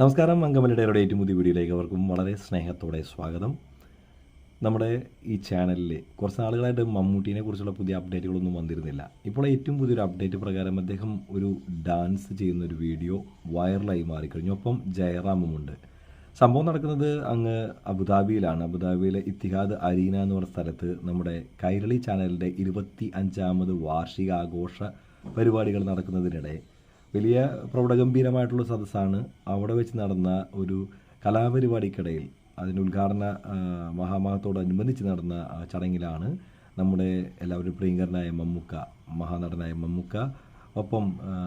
നമസ്കാരം. അങ്കമലിയുടെ ഏറ്റവും പുതിയ വീഡിയോയിലേക്ക് അവർക്കും വളരെ സ്നേഹത്തോടെ സ്വാഗതം. നമ്മുടെ ഈ ചാനലിൽ കുറച്ച് നാളുകളായിട്ട് മമ്മൂട്ടീനെ കുറിച്ചുള്ള പുതിയ അപ്ഡേറ്റുകളൊന്നും വന്നിരുന്നില്ല. ഇപ്പോൾ ഏറ്റവും പുതിയൊരു അപ്ഡേറ്റ് പ്രകാരം അദ്ദേഹം ഒരു ഡാൻസ് ചെയ്യുന്ന ഒരു വീഡിയോ വൈറലായി മാറിക്കഴിഞ്ഞു. ഒപ്പം ജയറാമുമുണ്ട് സംഭവം നടക്കുന്നത് അങ്ങ് അബുദാബിയിലാണ്. അബുദാബിയിലെ ഇത്തിഹാദ് അരീന എന്ന് പറഞ്ഞ സ്ഥലത്ത് നമ്മുടെ കൈരളി ചാനലിന്റെ ഇരുപത്തി അഞ്ചാമത് വാർഷികാഘോഷ പരിപാടികൾ നടക്കുന്നതിനിടെ വലിയ പ്രൗഢഗംഭീരമായിട്ടുള്ള സദസ്സാണ് അവിടെ വെച്ച് നടന്ന ഒരു കലാപരിപാടിക്കിടയിൽ അതിന്റെ ഉദ്ഘാടന മഹാമഹത്തോടനുബന്ധിച്ച് നടന്ന ചടങ്ങിലാണ് നമ്മുടെ എല്ലാവരും പ്രിയങ്കരനായ മമ്മുക്ക മഹാനടനായ മമ്മുക്ക ഒപ്പം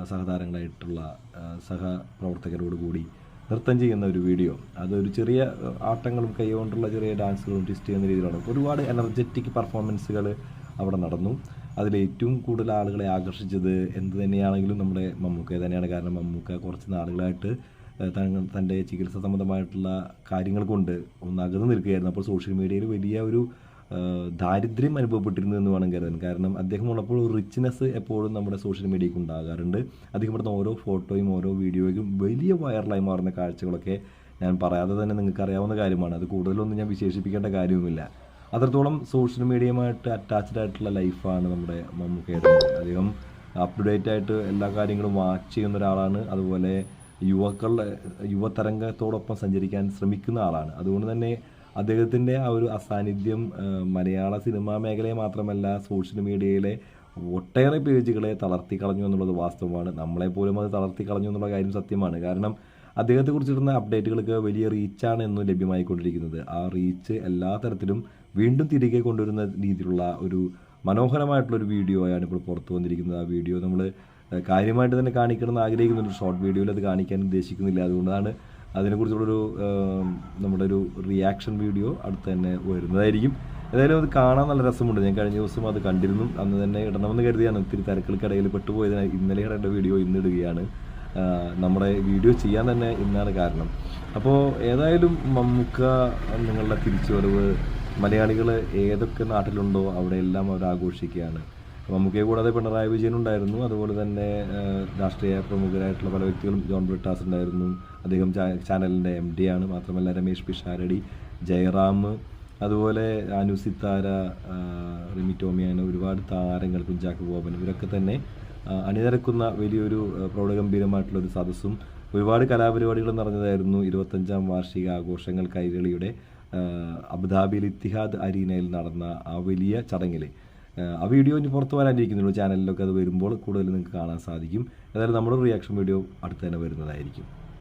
സഹതാരങ്ങളായിട്ടുള്ള സഹപ്രവർത്തകരോട് കൂടി നൃത്തം ചെയ്യുന്ന ഒരു വീഡിയോ. അതൊരു ചെറിയ ആട്ടങ്ങളും കൈകൊണ്ടുള്ള ചെറിയ ഡാൻസുകളും ട്വിസ്റ്റ് ചെയ്യുന്ന രീതിയിലാണ്. ഒരുപാട് എനർജറ്റിക് പെർഫോമൻസുകൾ അവിടെ നടന്നു. അതിൽ ഏറ്റവും കൂടുതൽ ആളുകളെ ആകർഷിച്ചത് എന്ത് തന്നെയാണെങ്കിലും നമ്മുടെ മമ്മൂക്ക തന്നെയാണ്. കാരണം മമ്മൂക്ക കുറച്ച് നാളുകളായിട്ട് തന്റെ ചികിത്സ സംബന്ധമായിട്ടുള്ള കാര്യങ്ങൾ കൊണ്ട് ഒന്ന് അകന്നു നിൽക്കുകയായിരുന്നു. അപ്പോൾ സോഷ്യൽ മീഡിയയിൽ വലിയ ഒരു ദാരിദ്ര്യം അനുഭവപ്പെട്ടിരുന്നു എന്ന് വേണം കരുതാൻ. കാരണം അദ്ദേഹം ഉള്ളപ്പോൾ ഒരു റിച്ച്നെസ് എപ്പോഴും നമ്മുടെ സോഷ്യൽ മീഡിയയ്ക്ക് ഉണ്ടാകാറുണ്ട്. അദ്ദേഹം ഇവിടുന്ന് ഓരോ ഫോട്ടോയും ഓരോ വീഡിയോയും വലിയ വൈറലായി മാറുന്ന കാഴ്ചകളൊക്കെ ഞാൻ പറയാതെ തന്നെ നിങ്ങൾക്ക് അറിയാവുന്ന കാര്യമാണ്. അത് കൂടുതലൊന്നും ഞാൻ വിശേഷിപ്പിക്കേണ്ട കാര്യവുമില്ല. അത്രത്തോളം സോഷ്യൽ മീഡിയയുമായിട്ട് അറ്റാച്ച്ഡ് ആയിട്ടുള്ള ലൈഫാണ് നമ്മുടെ മമ്മൂക്കയുടെ അദ്ദേഹം അപ് ടു ഡേറ്റ് ആയിട്ട് എല്ലാ കാര്യങ്ങളും വാച്ച് ചെയ്യുന്ന ഒരാളാണ്. അതുപോലെ യുവാക്കളുടെ യുവതരംഗത്തോടൊപ്പം സഞ്ചരിക്കാൻ ശ്രമിക്കുന്ന ആളാണ്. അതുകൊണ്ട് തന്നെ അദ്ദേഹത്തിന്റെ ആ ഒരു അസാന്നിധ്യം മലയാള സിനിമാ മേഖലയെ മാത്രമല്ല സോഷ്യൽ മീഡിയയിലെ ഒട്ടേറെ പേജുകളെ തളർത്തി കളഞ്ഞു എന്നുള്ളത് വാസ്തവമാണ്. നമ്മളെപ്പോലും അത് തളർത്തി കളഞ്ഞു എന്നുള്ള കാര്യം സത്യമാണ്. കാരണം അദ്ദേഹത്തെ കുറിച്ചിടുന്ന അപ്ഡേറ്റുകൾക്ക് വലിയ റീച്ചാണ് എന്നും ലഭ്യമായിക്കൊണ്ടിരിക്കുന്നത്. ആ റീച്ച് എല്ലാ തരത്തിലും വീണ്ടും തിരികെ കൊണ്ടുവരുന്ന രീതിയിലുള്ള ഒരു മനോഹരമായിട്ടുള്ളൊരു വീഡിയോ ആണ് ഇപ്പോൾ പുറത്തു വന്നിരിക്കുന്നത്. ആ വീഡിയോ നമ്മൾ കാര്യമായിട്ട് തന്നെ കാണിക്കണമെന്ന് ആഗ്രഹിക്കുന്നുണ്ട്. ഷോർട്ട് വീഡിയോയിൽ അത് കാണിക്കാൻ ഉദ്ദേശിക്കുന്നില്ല. അതുകൊണ്ടാണ് അതിനെക്കുറിച്ചുള്ളൊരു നമ്മുടെ ഒരു റിയാക്ഷൻ വീഡിയോ അടുത്ത് തന്നെ വരുന്നതായിരിക്കും. ഏതായാലും അത് കാണാൻ നല്ല രസമുണ്ട്. ഞാൻ കഴിഞ്ഞ ദിവസം അത് കണ്ടിരുന്നു. അന്ന് തന്നെ ഇടണമെന്ന് കരുതിയാണ്. ഒത്തിരി തിരക്കുകൾക്കിടയിൽ പെട്ടുപോയതിനാൽ ഇന്നലെ ഇടേണ്ട വീഡിയോ ഇന്നിടുകയാണ് നമ്മുടെ വീഡിയോ ചെയ്യാൻ തന്നെ ഇന്നാണ് കാരണം. അപ്പോൾ ഏതായാലും മമ്മൂക്ക നിങ്ങളുടെ തിരിച്ചുവരവ് മലയാളികൾ ഏതൊക്കെ നാട്ടിലുണ്ടോ അവിടെയെല്ലാം അവർ ആഘോഷിക്കുകയാണ്. മമ്മൂക്കയെ കൂടാതെ പിണറായി വിജയൻ ഉണ്ടായിരുന്നു. അതുപോലെ തന്നെ രാഷ്ട്രീയ പ്രമുഖരായിട്ടുള്ള പല വ്യക്തികളും ജോൺ ബ്രിട്ടാസ് ഉണ്ടായിരുന്നു. അദ്ദേഹം ചാനലിന്റെ എം ഡി ആണ്. മാത്രമല്ല രമേഷ് പിഷാരടി ജയറാം അതുപോലെ അനു സിത്താര റിമി അങ്ങനെ ഒരുപാട് താരങ്ങൾ കുഞ്ചാക്ക് ബോബൻ ഇവരൊക്കെ തന്നെ അണിനിരക്കുന്ന വലിയൊരു പ്രൗഢഗംഭീരമായിട്ടുള്ള ഒരു സദസ്സും ഒരുപാട് കലാപരിപാടികൾ നടന്നതായിരുന്നു. ഇരുപത്തഞ്ചാം വാർഷിക ആഘോഷങ്ങൾ കൈരളിയുടെ അബുദാബിയിൽ ഇത്തിഹാദ് അരീനയിൽ നടന്ന ആ വലിയ ചടങ്ങിൽ ആ വീഡിയോ ഇനി പുറത്ത് വരാനിരിക്കുന്നുള്ളൂ. ചാനലിലൊക്കെ അത് വരുമ്പോൾ കൂടുതൽ നിങ്ങൾക്ക് കാണാൻ സാധിക്കും. ഏതായാലും നമ്മുടെ റിയാക്ഷൻ വീഡിയോ അടുത്ത് തന്നെ വരുന്നതായിരിക്കും.